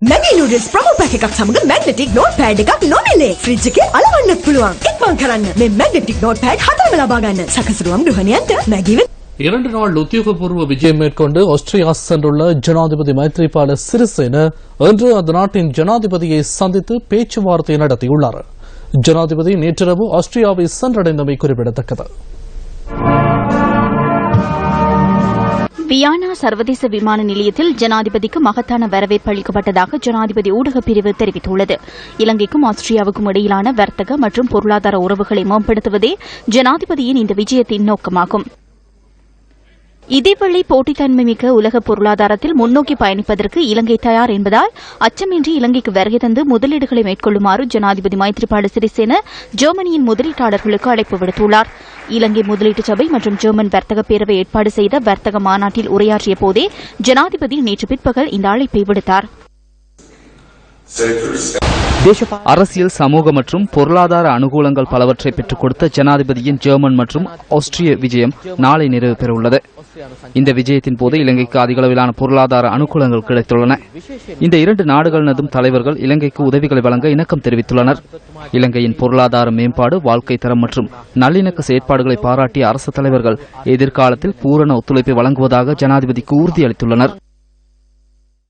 Maggi noodles ප්‍රමෝ පැක එකක් සමඟ magnetic note pad එකක් නොමිලේ ෆ්‍රිජ් එකේ අලවන්නත් පුළුවන් ඉක්මන් කරන්න මේ මැග්නටික් නෝට් පෑඩ් හතරම ලබා ගන්න සකසරුවම් ගෘහණියන්ට මැගි වෙත இரண்டு நாள் உத்தியோகபூர்வ விஜயம் மேற்கொண்டு ஆஸ்திரியா சென்றுள்ள ஜனாதிபதி மைத்ரிபால சிறிசேன இன்று அந்த நாட்டின் ஜனாதிபதியை சந்தித்து பேச்சுவார்த்தை நடத்தியுள்ளார் ஜனாதிபதி நேற்றிரவு ஆஸ்திரியாவை சென்றடைந்தமை குறிப்பிடத்தக்கது வியானா சர்வதேச விமான நிலையத்தில் ஜனாதிபதிக்கு மகத்தான வரவேற்பு அளிக்கப்பட்டதாக ஜனாதிபதி ஊடகப் பிரிவு தெரிவித்துள்ளது. இலங்கைக்கும் ஆஸ்திரியாவுக்கும் இடையிலான வர்த்தக மற்றும் பொருளாதார உறவுகளை மேம்படுத்துவதே ஜனாதிபதியின் இந்த விஜயத்தின் நோக்கமாகும். இதேவேளை போட்டித்தன்மை மிக்க உலக பொருளாதாரத்தில் முன்னோக்கி பயணிப்பதற்கு இலங்கை தயார் என்பதால் அச்சமின்றி இலங்கைக்கு வருகை தந்து முதலீடுகளை மேற்கொள்ளுமாறு ஜனாதிபதி மைத்ரிபால சிறிசேன ஜெர்மனியின் முதலீட்டாளர்களுக்கு அழைப்பு விடுத்துள்ளார். இலங்கை முதலீட்டு சபை மற்றும் ஜெர்மன் வர்த்தக பேரவை ஏற்பாடு செய்த வர்த்தக மாநாட்டில் உரையாற்றிய போதே ஜனாதிபதி நேற்று பிற்பகல் இந்த அழைப்பை விடுத்தார். அரசியல் சமூக மற்றும் பொருளாதார அனுகூலங்கள் பலவற்றை பெற்றுக் கொடுத்த ஜனாதிபதியின் ஜெர்மன் மற்றும் ஆஸ்திரிய விஜயம் நாளை நிறைவு பெறவுள்ளது. இந்த விஜயத்தின் போது இலங்கைக்கு அதிகளவிலான பொருளாதார அனுகூலங்கள் கிடைத்துள்ளன. இந்த இரண்டு நாடுகளினதும் தலைவர்கள் இலங்கைக்கு உதவிகளை வழங்க இணக்கம் தெரிவித்துள்ளனர். இலங்கையின் பொருளாதார மேம்பாடு வாழ்க்கை தரம் மற்றும் நல்லிணக்க செயற்பாடுகளை பாராட்டிய அரசு தலைவர்கள் எதிர்காலத்தில் பூரண ஒத்துழைப்பை வழங்குவதாக ஜனாதிபதிக்கு உறுதியளித்துள்ளனர்.